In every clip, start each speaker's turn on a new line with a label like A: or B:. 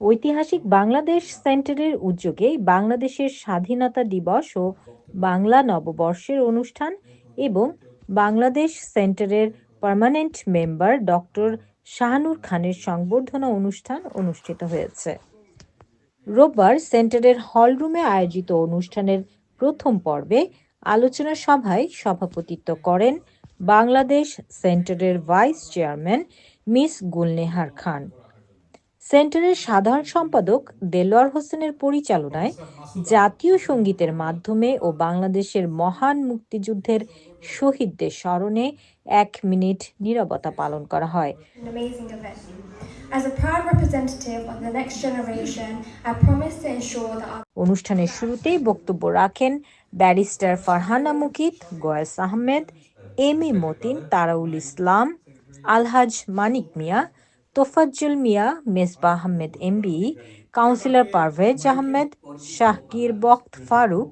A: ঐতিহাসিক বাংলাদেশ সেন্টারের উদ্যোগে বাংলাদেশের স্বাধীনতা দিবস ও বাংলা নববর্ষের অনুষ্ঠান এবং বাংলাদেশ সেন্টারের পার্মানেন্ট মেম্বার ডক্টর শাহানুর খানের সংবর্ধনা অনুষ্ঠান অনুষ্ঠিত হয়েছে। রোববার সেন্টারের হলরুমে আয়োজিত অনুষ্ঠানের প্রথম পর্বে আলোচনা সভায় সভাপতিত্ব করেন বাংলাদেশ সেন্টারের vice chairman miss Gulnehar Khan. সেন্টারের সাধারণ সম্পাদক দেলোয়ার হোসেনের পরিচালনায় জাতীয় সঙ্গীতের মাধ্যমে ও বাংলাদেশের মহান মুক্তিযুদ্ধের শহীদদের স্মরণে এক মিনিট নীরবতা পালন করা হয়। অনুষ্ঠানের শুরুতেই বক্তব্য রাখেন barrister Farhana Mukit Gayas Ahmed M A Matin, Taraul Islam, Alhaj Manik Mia, Tofazzul Mia Mesbah Ahmed MB, councillor Parvez Ahmed, Shahkir Bakht Faruk,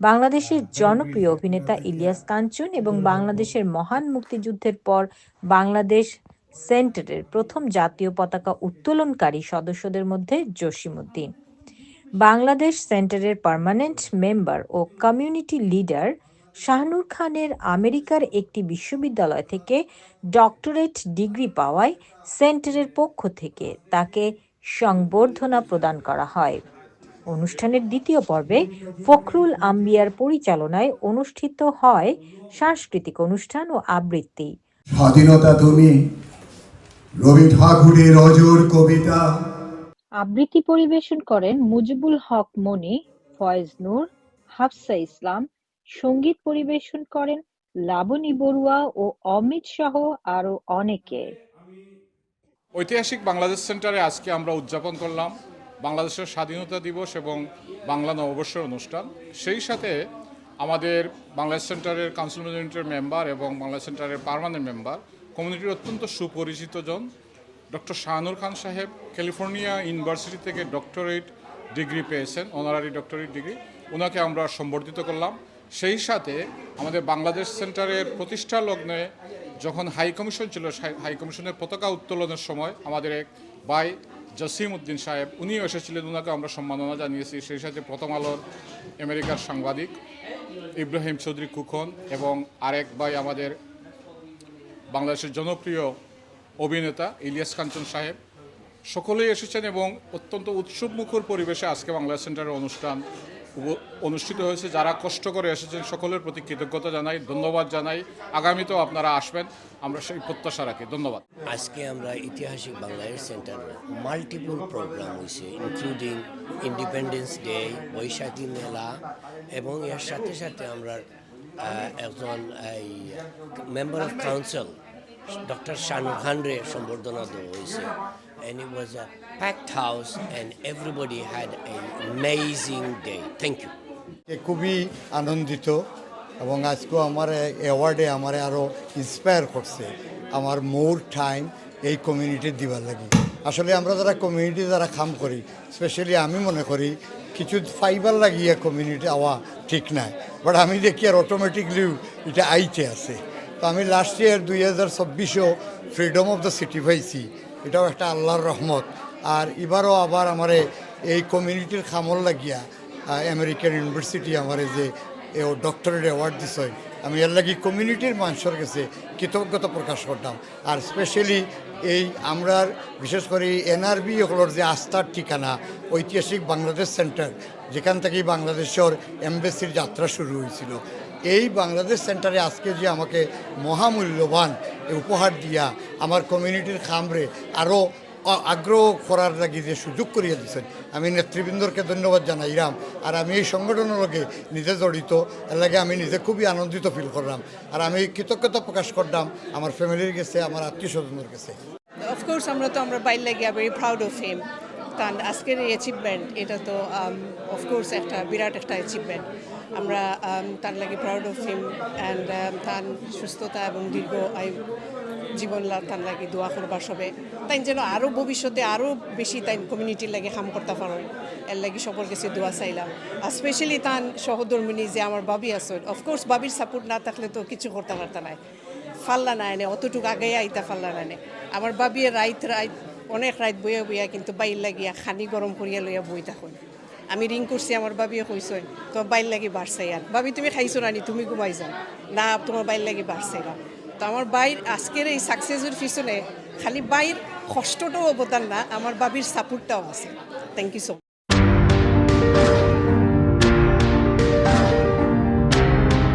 A: বাংলাদেশের জনপ্রিয় অভিনেতা ইলিয়াস কাঞ্চন এবং বাংলাদেশের মহান মুক্তিযুদ্ধের পর বাংলাদেশ সেন্টারের প্রথম জাতীয় পতাকা উত্তোলনকারী সদস্যদের মধ্যে জসিমউদ্দিন। বাংলাদেশ সেন্টারের পার্মানেন্ট মেম্বার ও কমিউনিটি লিডার শাহনুর খানের আমেরিকার একটি বিশ্ববিদ্যালয় থেকে ডক্টরেট ডিগ্রি পাওয়ায় সেন্টারের পক্ষ থেকে তাকে সংবর্ধনা প্রদান করা হয়। অনুষ্ঠানের দ্বিতীয় পর্বে ফখরুল আম্বিয়ার পরিচালনায় অনুষ্ঠিত হয় সাংস্কৃতিক অনুষ্ঠান ও আবৃত্তি।
B: স্বাধীনতা তুমি রবি ঠাকুরের অজর কবিতা।
A: আবৃত্তি পরিবেশন করেন মুজিবুল হক মনি ফয়েজ নূর হাফসা ইসলাম সংগীত পরিবেশন করেন লাবণী বড়ুয়া ও অমিত সহ আরও অনেকে।
C: ঐতিহাসিক বাংলাদেশ সেন্টারে আজকে আমরা উদযাপন করলাম বাংলাদেশের স্বাধীনতা দিবস এবং বাংলা নববর্ষের অনুষ্ঠান। সেই সাথে আমাদের বাংলাদেশ সেন্টারের কাউন্সিল ইউনিটের মেম্বার এবং বাংলাদেশ সেন্টারের পার্মানেন্ট মেম্বার, কমিউনিটির অত্যন্ত সুপরিচিত জন, ডক্টর শাহানুর খান সাহেব, ক্যালিফোর্নিয়া ইউনিভার্সিটি থেকে ডক্টরেট ডিগ্রি পেয়েছেন অনারারি ডক্টরেট ডিগ্রি। ওনাকে আমরা সম্বর্ধিত করলাম। সেই সাথে আমাদের বাংলাদেশ সেন্টারের প্রতিষ্ঠা লগ্নে যখন হাই কমিশন ছিল হাই কমিশনের পতাকা উত্তোলনের সময় আমাদের এক ভাই জসিম উদ্দিন সাহেব, উনিও এসেছিলেন। ওনাকে আমরা সম্মাননা জানিয়েছি। সেই সাথে প্রথম আলোর আমেরিকার সাংবাদিক ইব্রাহিম চৌধুরী কুখন এবং আরেক ভাই আমাদের বাংলাদেশের জনপ্রিয় অভিনেতা ইলিয়াস কাঞ্চন সাহেব। সকলেই এসেছেন এবং অত্যন্ত উৎসবমুখর পরিবেশে আজকে বাংলা সেন্টারের অনুষ্ঠান অনুষ্ঠিত হয়েছে। যারা কষ্ট করে এসেছেন, সকলের প্রতি কৃতজ্ঞতা জানাই, ধন্যবাদ জানাই। আগামীতেও আপনারা আসবেন, আমরা সেই প্রত্যাশা রাখি। ধন্যবাদ।
D: আজকে আমরা ঐতিহাসিক বাংলাদেশ সেন্টার মাল্টিপল প্রোগ্রাম হয়েছে including independence day Baishakhi Mela, এবং এর সাথে সাথে আমরা একজন, এই member of council doctor Shahrukh খানরে সম্বর্ধনা দেওয়া হয়েছে। And it was a packed house, and everybody had an amazing day. Thank you.
E: খুবই আনন্দিত, এবং আজকেও আমার অ্যাওয়ার্ডে আমার আরও ইন্সপায়ার করছে আমার মোর টাইম এই কমিউনিটির দিবার লাগে আসলে আমরা যারা কমিউনিটি যারা কাম করি স্পেশালি আমি মনে করি, কিছু ফাইবার লাগিয়ে কমিউনিটি আওয়া ঠিক নাই বাট আমি দেখি আর অটোমেটিকলি এটা আইতে আছে তো আমি লাস্ট ইয়ার দুই হাজার চব্বিশেও ফ্রিডম অফ দ্য সিটি পাইছি এটাও একটা আল্লাহর রহমত। আর এবারও আবার আমারে এই কমিউনিটির খামল লাগিয়া আমেরিকান ইউনিভার্সিটি আমার যে ডক্টরেট অ্যাওয়ার্ড দিছে, আমি এর লাগি কমিউনিটির মানুষের কাছে কৃতজ্ঞতা প্রকাশ করতাম। আর স্পেশালি এই আমরা বিশেষ করে এনআরবি হলোর যে আস্থার ঠিকানা, ঐতিহাসিক বাংলাদেশ সেন্টার যেখান থেকেই বাংলাদেশের এমবেসির যাত্রা শুরু হয়েছিল। এই বাংলাদেশ সেন্টারে আজকে যে আমাকে মহামূল্যবান উপহার দিয়া আমার কমিউনিটির খামরে আরও আগ্রহ করার লাগি যে সুযোগ করিয়ে দিচ্ছেন আমি নেতৃবৃন্দকে ধন্যবাদ জানাইলাম আর আমি এই সংগঠনের লগে নিজে জড়িত এর লাগে আমি নিজে খুবই আনন্দিত ফিল করলাম। আর আমি কৃতজ্ঞতা প্রকাশ করলাম আমার ফ্যামিলির কাছে আমার আত্মীয় স্বজনের কাছে
F: অফকোর্স আমরা তো আমরা বাইর লাগিয়া ভেরি প্রাউড অফ হিম তার আজকের এই অ্যাচিভমেন্ট এটা তো অফকোর্স একটা বিরাট একটা অ্যাচিভমেন্ট আমরা um, তার লাগে প্রাউড অফ হিম অ্যান্ড তার সুস্থতা এবং দীর্ঘ আয়ু। জীবন তার লাগে দোয়া করবার সবে। তাই যেন আরও ভবিষ্যতে আরও বেশি তাই কমিউনিটির লাগে কাম করতে পারেন এর লাগে সবার কাছে দোয়া চাইলাম। আর স্পেশালি তান সহধর্মিনী যে আমার বাবি আছে অফকোর্স বাবির সাপোর্ট না থাকলে তো কিছু করতে পারত নাই। ফাল্লা না এনে, অতটুকু আগে আইতা ফাল্লা না এনে। আমার বাবিয়ে রাইত রাইত, অনেক রাইত বইয়া বইয়া কিন্তু বাইর লাগিয়া খানি গরম করিয়া লইয়া বই থাকুন। আমি রিং করছি, আমার বাবিয়ে কইস তো বাইর লাগি বাড়ছে আর। বাবি তুমি খাইছো রানি, তুমি ঘুমাই যাও না, তোমার বাইর লাগি বাড়ছে তো আমার বাইর আজকের এই সাকসেসের পিছনে খালি বাইর কষ্টটাও অবদান না, আমার বাবির সাপোর্টটাও আছে। Thank you so